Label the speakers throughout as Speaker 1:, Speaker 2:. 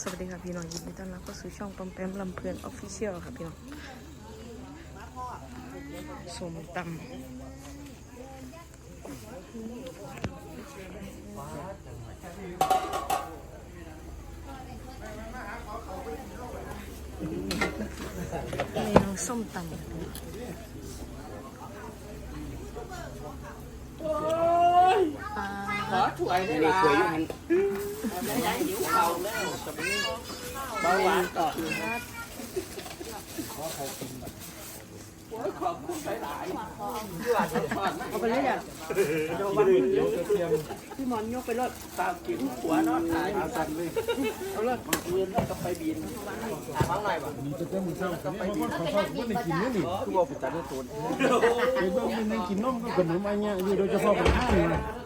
Speaker 1: สวัสดีค่ะพี่น้องยินดีต้อนรับเข้าสู่ช่องปอมแปมลำเพลินออฟฟิเชียลค่ะพี่น้องสมตำเมนูส้มตำปลา
Speaker 2: ขอถ้วยได้
Speaker 3: นี่
Speaker 2: ละ
Speaker 3: สวยอยู่หัน
Speaker 2: ยายหิวเขาแล้วเบาหวานต่อโอ้ยขอบคุณหลายๆที่ว่าจะทอดเอาไปเลยอะเดี๋ยววันนี้พี่มอนยกไปรถตามกินหัวนอนถ่ายเอาสั่นเลยเอาเลยมาเรียนแล้วก็ไปบินถ่ายข้างในบ่
Speaker 4: จะเต็มมือเช้านี่เพราะว่าเขาชอบมันได้กินนี่นี่
Speaker 2: คือว่าไปจัดให้ตูน
Speaker 4: ไอ้บ้านมันได้กินนมก็ขนมอะไรเงี้ยอยู่โดยเฉพาะเ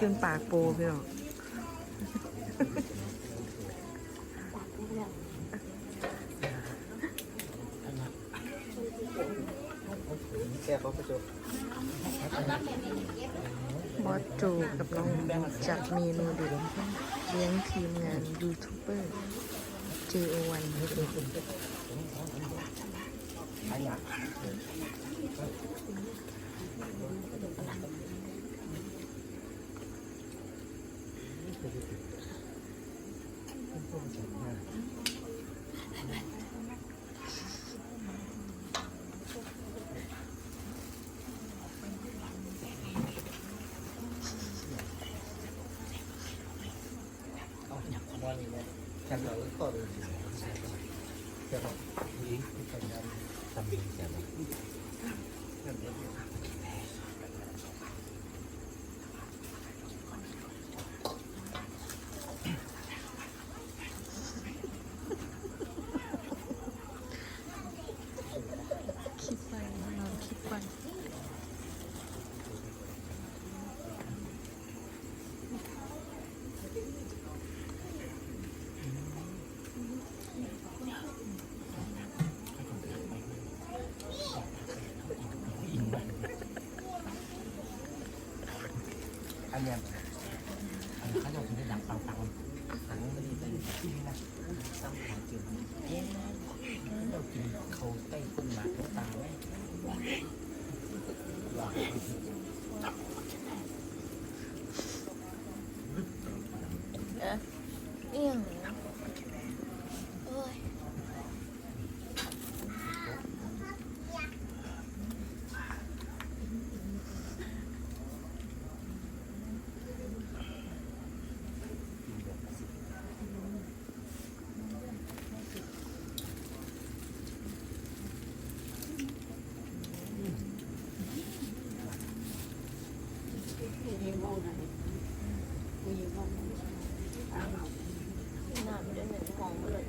Speaker 4: จ
Speaker 1: นปากโปพี่น้อง
Speaker 2: แซ่บเขาไปจบบ
Speaker 1: อสโจกับน้องจัดเมนูเด็ดเลี้ยงทีมงานยูทูบเบอร์ JO1
Speaker 2: ฉัน เลยก็เลย
Speaker 1: คิดไปนอนคิดไปเอี่ยงโอ้ย น้ำด้วยเหมือนหอมเลย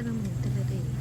Speaker 1: แต่ละมือแต่ละเดย์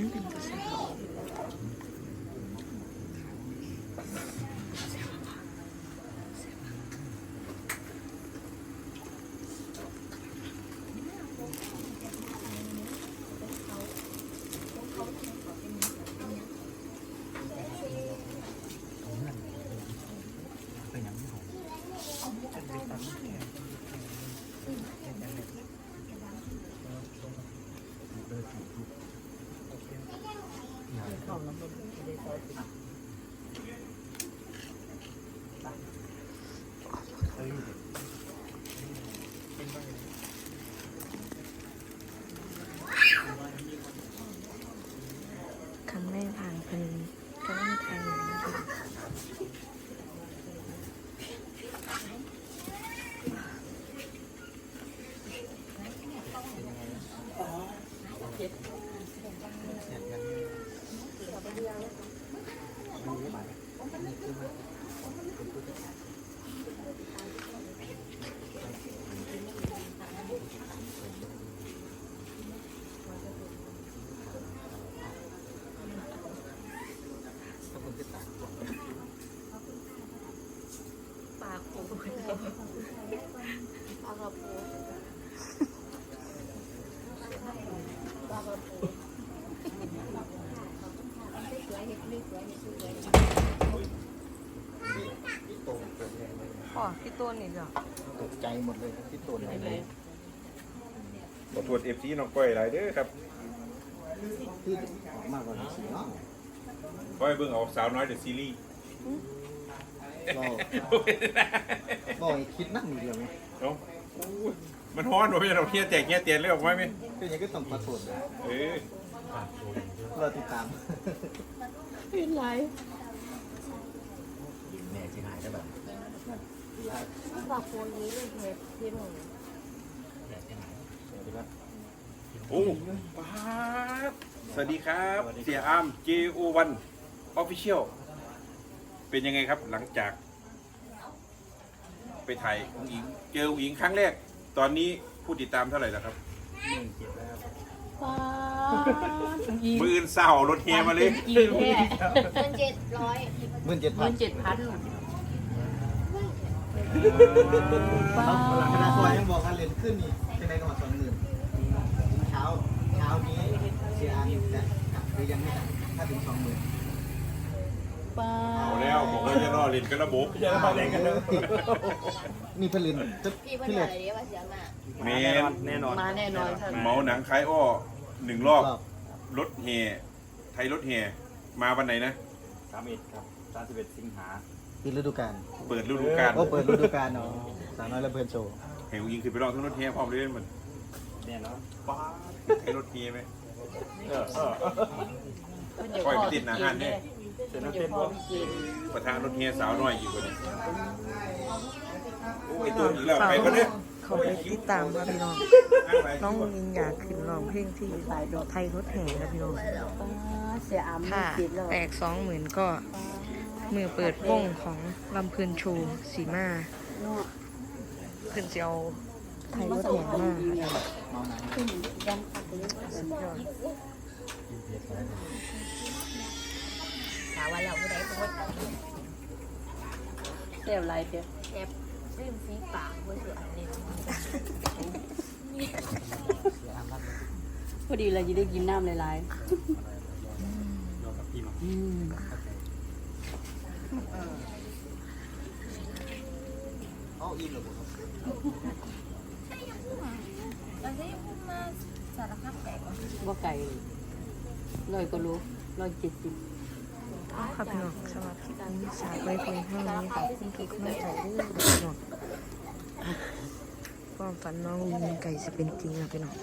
Speaker 1: สีมันเป็นตัวสีครั้งแรกผ่านเพลินก็ต้องทานอย่างนี้ค่ะ ปากโอ้ยปากกระโปงอ๋อ พี่ต้นนี่จ้ะ
Speaker 2: ตกใจหมดเลยครับที่ตัวไหนเลย
Speaker 5: ขอโทษเอฟซีน้องก้อยหลายเด้อครับ
Speaker 2: ที่ออกมากกว่านี้สิเนาะ
Speaker 5: ก้อยเบิ่งเอาสาวน้อยเดอะซีรีส์
Speaker 2: เราบอกให้คิดนั่งอยู่เดียวไหม
Speaker 5: เนาะโอ้ยมันฮ้อนว่ะพี่เราเทียแตกเงี้ยเตียนเลยออกมาไหม
Speaker 2: เป็นยังก็ต้องขอโทษนะ
Speaker 5: เออ
Speaker 2: เราติดตาม
Speaker 1: เป็นไร
Speaker 2: แม่ที่หายได้แบบ
Speaker 1: ปาก โคนนี้เลยเพชรพี่หนุ่ม
Speaker 5: โอ้ป๊าบสวัสดีครับ เสียอาร์ม JO1 Official เป็นยังไงครับหลังจาก ไปถ่ายอุ๋งอิง เจออุ๋งอิงครั้งแรก ตอนนี้ผู้ติดตามเท่าไหร่แล้วครับ
Speaker 1: ป้า
Speaker 5: มืออื่นเศร้ารถเฮียมาเลย
Speaker 1: กีแค่
Speaker 4: เงินเจ็ดร้อย
Speaker 2: หมื่นเจ็ด
Speaker 1: ห
Speaker 2: พั
Speaker 1: มื่
Speaker 2: น
Speaker 1: นเจ็ดพัน
Speaker 2: เราคณะซอยยังบอกกันเรียนขึ้นนี่เป็นไรก็มาสองหมื่นเช้าเช้านี้เชียร์อาร์มจะกลับหรือยังไม่กลับถ้าถึงสองหมื่น
Speaker 1: ป้า
Speaker 5: เอาแล้วบอกว่าจะรอเล่นกันระบบ
Speaker 2: นี่ผลินจะ
Speaker 4: พี่เพื่อน
Speaker 2: พี่
Speaker 4: อะ
Speaker 2: เล็
Speaker 4: ไร
Speaker 2: ก
Speaker 4: เรียกว่าเสียมา
Speaker 5: แมน
Speaker 6: แน่นอน
Speaker 1: มาแน่นอนค่ะ
Speaker 5: เหมาหนังคล้ายอ้อหนึ่งรอบ
Speaker 2: รอบ
Speaker 5: รถแห่ไทยรถแห่มาวันไหนนะ
Speaker 6: สามเอ็ดครับสามสิบเอ็ดสิงหา
Speaker 2: ปีฤดูกาล
Speaker 5: เปิดฤดูกาล
Speaker 2: โอ้เปิดฤดูกาลเนาะสาวน้อยระเบิดโชว์
Speaker 5: เห็นยิงคือไปลองทั้งรถแห่พร้อมเล่นมัน
Speaker 6: แน่นอน
Speaker 5: ป้าไทยรถแห่ไหม
Speaker 6: เออเออ
Speaker 5: ปล่อยไปติดหนาหันเนี่ย
Speaker 6: เสร็จแล้วเป็นว่า
Speaker 5: ประธานรถแห่สาวน้อยอยู่คนนี้โอ้ยตัวอีกแล้วไปคนนี้
Speaker 1: เขาไปติดตามค่ะพี่น้อง น้องยิงอยากขึ้นร้องเพลงที่ไทยรถแห่นะพี่น้อง
Speaker 4: เสียอา
Speaker 1: ถ้าแตกสองหมื่นก็ มือเปิดวงของลำเพลินโชว์สีมาขึ้นเสียวไทยรถแห่มากค่ะ
Speaker 2: เมาหนัง
Speaker 1: สุดยอด
Speaker 4: ถามว่าเราผู้ใดเป็นคน
Speaker 1: เสียบไรเดียว
Speaker 4: แอบซิมฟีปากผู้สียอันนี้
Speaker 7: พอดีเลยจะได้กินน้ำหลาย
Speaker 2: เอาอิ่มเลยผม
Speaker 4: เราจะพูดมาสารพัดแตก
Speaker 7: ๆว่าไก่ร้อยก็รู้ร้อยเจ็ดสิบ
Speaker 1: ค่ะพี่น้องสำหรับคลิปนี้ฝากไว้เพียงเท่านี้ขอบคุณทุกกำลังใจด้วยพี่น้องความฝันน้องลิงไก่จะเป็นจริงแล้วพี่น้อง